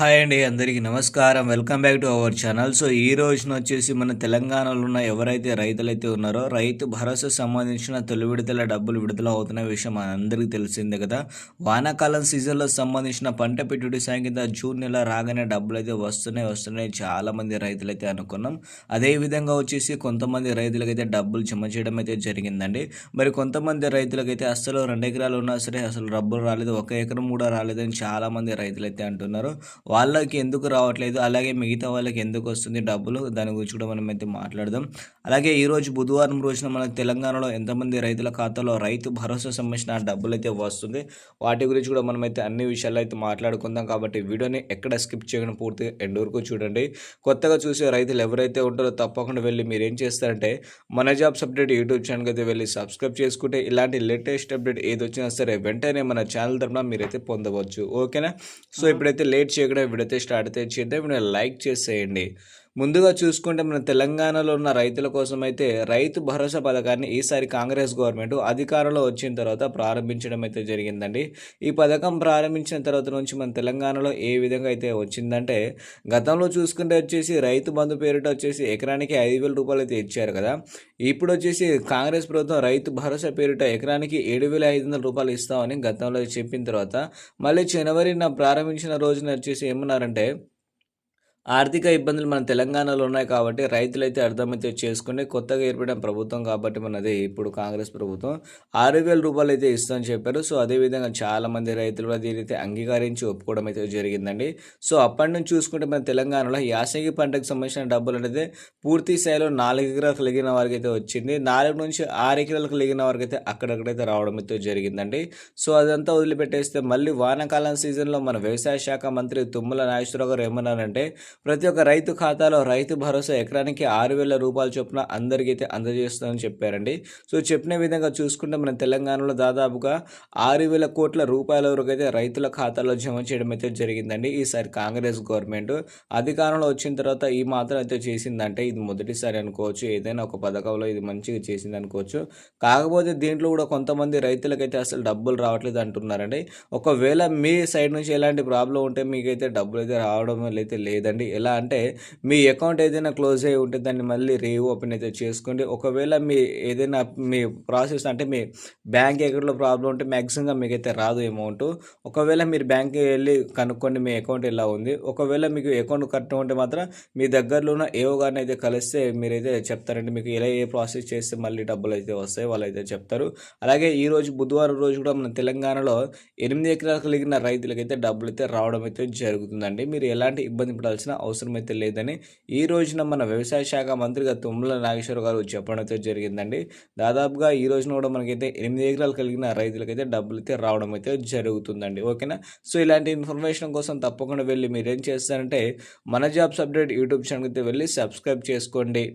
Hi అండి అందరికీ నమస్కారం. Welcome back to our channel. So ఈ రోజున వచ్చేసి మన తెలంగాణలో ఉన్న ఎవరైతే రైతులైతే ఉన్నారో రైతు భరోసా సంబంధించిన తొలి విడతల డబ్బులు విడుదల అవుతున్న విషయం అందరికీ తెలిసిందే కదా. వానాకాలం సీజన్లో సంబంధించిన పంట పెట్టుబడి సాయం కింద జూన్ నెల రాగానే డబ్బులు అయితే వస్తున్నాయి వస్తున్నాయి. చాలామంది రైతులైతే అనుకున్నాం. అదే విధంగా వచ్చేసి కొంతమంది రైతులకైతే డబ్బులు జమ చేయడం అయితే జరిగిందండి. మరి కొంతమంది రైతులకైతే అసలు రెండు ఎకరాలు ఉన్నా సరే అసలు డబ్బులు రాలేదు ఒక ఎకరం కూడా రాలేదని చాలామంది రైతులైతే అంటున్నారు. వాళ్ళకి ఎందుకు రావట్లేదు? అలాగే మిగతా వాళ్ళకి ఎందుకు వస్తుంది డబ్బులు? దాని గురించి కూడా మనం అయితే మాట్లాడదాం. అలాగే ఈరోజు బుధవారం రోజున మన తెలంగాణలో ఎంతమంది రైతుల ఖాతాలో రైతు భరోసా సంబంధించిన డబ్బులు అయితే వస్తుంది? వాటి గురించి కూడా మనం అయితే అన్ని విషయాలు అయితే మాట్లాడుకుందాం. కాబట్టి వీడియోని ఎక్కడ స్కిప్ చేయకుండా పూర్తిగా ఎండ్ వరకు చూడండి. కొత్తగా చూసే రైతులు ఎవరైతే ఉంటారో తప్పకుండా వెళ్ళి మీరు ఏం చేస్తారంటే మన జాబ్స్ అప్డేట్ యూట్యూబ్ ఛానల్కి అయితే వెళ్ళి సబ్స్క్రైబ్ చేసుకుంటే ఇలాంటి లేటెస్ట్ అప్డేట్ ఏది వచ్చినా సరే వెంటనే మన ఛానల్ తరఫున మీరైతే పొందవచ్చు. ఓకేనా? సో ఇప్పుడైతే లేట్ చేయకుండా వీడియో స్టార్ట్ అయితే చేద్దాం. వీడియో లైక్ చేసేయండి. ముందుగా చూసుకుంటే మన తెలంగాణలో ఉన్న రైతుల కోసం అయితే రైతు భరోసా పథకాన్ని ఈసారి కాంగ్రెస్ గవర్నమెంట్ అధికారంలో వచ్చిన తర్వాత ప్రారంభించడం అయితే జరిగిందండి. ఈ పథకం ప్రారంభించిన తర్వాత నుంచి మన తెలంగాణలో ఏ విధంగా అయితే వచ్చిందంటే గతంలో చూసుకుంటే వచ్చేసి రైతు బంధు పేరిట వచ్చేసి ఎకరానికి ఐదు వేల రూపాయలు అయితే ఇచ్చారు కదా. ఇప్పుడు వచ్చేసి కాంగ్రెస్ ప్రభుత్వం రైతు భరోసా పేరిట ఎకరానికి ఏడు వేల ఐదు వందల రూపాయలు ఇస్తామని గతంలో చెప్పిన తర్వాత మళ్ళీ జనవరిన ప్రారంభించిన రోజున వచ్చేసి ఏమన్నారంటే ఆర్థిక ఇబ్బందులు మన తెలంగాణలో ఉన్నాయి కాబట్టి రైతులైతే అర్థమైతే చేసుకుని కొత్తగా ఏర్పడిన ప్రభుత్వం కాబట్టి మనది ఇప్పుడు కాంగ్రెస్ ప్రభుత్వం. ఆరు వేల రూపాయలు అయితే ఇస్తామని చెప్పారు. సో అదేవిధంగా చాలామంది రైతులు కూడా దీనైతే అంగీకరించి ఒప్పుకోవడం అయితే జరిగిందండి. సో అప్పటి నుంచి చూసుకుంటే మన తెలంగాణలో యాసంగి పంటకు సంబంధించిన డబ్బులు అనేది పూర్తి స్థాయిలో నాలుగు ఎకరాలు కలిగిన వారికి అయితే వచ్చింది. నాలుగు నుంచి ఆరు ఎకరాలు కలిగిన వారికి అయితే అక్కడక్కడైతే రావడం అయితే జరిగిందండి. సో అదంతా వదిలిపెట్టేస్తే మళ్ళీ వానాకాలం సీజన్లో మన వ్యవసాయ శాఖ మంత్రి తుమ్మల నాగేశ్వరరావు గారు ఏమన్నారంటే ప్రతి ఒక్క రైతు ఖాతాలో రైతు భరోసా ఎకరానికి ఆరు వేల రూపాయల చొప్పున అందరికీ అయితే అందజేస్తుందని చెప్పారండి. సో చెప్పిన విధంగా చూసుకుంటే మన తెలంగాణలో దాదాపుగా ఆరు వేల కోట్ల రూపాయల వరకు అయితే రైతుల ఖాతాలో జమ చేయడం అయితే జరిగిందండి. ఈసారి కాంగ్రెస్ గవర్నమెంట్ అధికారంలో వచ్చిన తర్వాత ఈ మాత్రం అయితే చేసిందంటే ఇది మొదటిసారి అనుకోవచ్చు. ఏదైనా ఒక పథకంలో ఇది మంచిగా చేసింది అనుకోవచ్చు. కాకపోతే దీంట్లో కూడా కొంతమంది రైతులకైతే అసలు డబ్బులు రావట్లేదు అంటున్నారండి. ఒకవేళ మీ సైడ్ నుంచి ఎలాంటి ప్రాబ్లం ఉంటే మీకైతే డబ్బులు అయితే రావడం అయితే లేదండి. చేసుకోండి. ఎలా అంటే మీ అకౌంట్ ఏదైనా క్లోజ్ అయ్యి ఉంటే దాన్ని మళ్ళీ రీఓపెన్ అయితే చేసుకోండి. ఒకవేళ మీ ఏదైనా మీ ప్రాసెస్ అంటే మీ బ్యాంక్ అకౌంట్లో ప్రాబ్లం ఉంటే మ్యాక్సిమంగా మీకైతే రాదు అమౌంట్. ఒకవేళ మీరు బ్యాంక్కి వెళ్ళి కనుక్కోండి మీ అకౌంట్ ఎలా ఉంది. ఒకవేళ మీకు అకౌంట్ కరెక్ట్ ఉంటే మాత్రం మీ దగ్గరలో ఉన్న ఏవో గారిని అయితే కలిస్తే మీరైతే చెప్తారండి. మీకు ఎలా ఏ ప్రాసెస్ చేస్తే మళ్ళీ డబ్బులు అయితే వస్తాయి వాళ్ళు అయితే చెప్తారు. అలాగే ఈ రోజు బుధవారం రోజు కూడా మన తెలంగాణలో ఎనిమిది ఎకరాలు కలిగిన రైతులకైతే డబ్బులు అయితే రావడం అయితే జరుగుతుందండి. మీరు ఎలాంటి ఇబ్బంది పడాల్సిన చేయాల్సిన అవసరమైతే లేదని ఈ రోజున మన వ్యవసాయ శాఖ మంత్రిగా తుమ్మల నాగేశ్వర గారు చెప్పడంతో జరిగిందండి. దాదాపుగా ఈ రోజున కూడా మనకైతే ఎనిమిది ఎకరాలు కలిగిన రైతులకైతే డబ్బులు అయితే రావడం అయితే జరుగుతుందండి. ఓకేనా? సో ఇలాంటి ఇన్ఫర్మేషన్ కోసం తప్పకుండా వెళ్ళి మీరు ఏం చేస్తారంటే మన జాబ్స్ అప్డేట్ యూట్యూబ్ ఛానల్కి అయితే వెళ్ళి సబ్స్క్రైబ్ చేసుకోండి.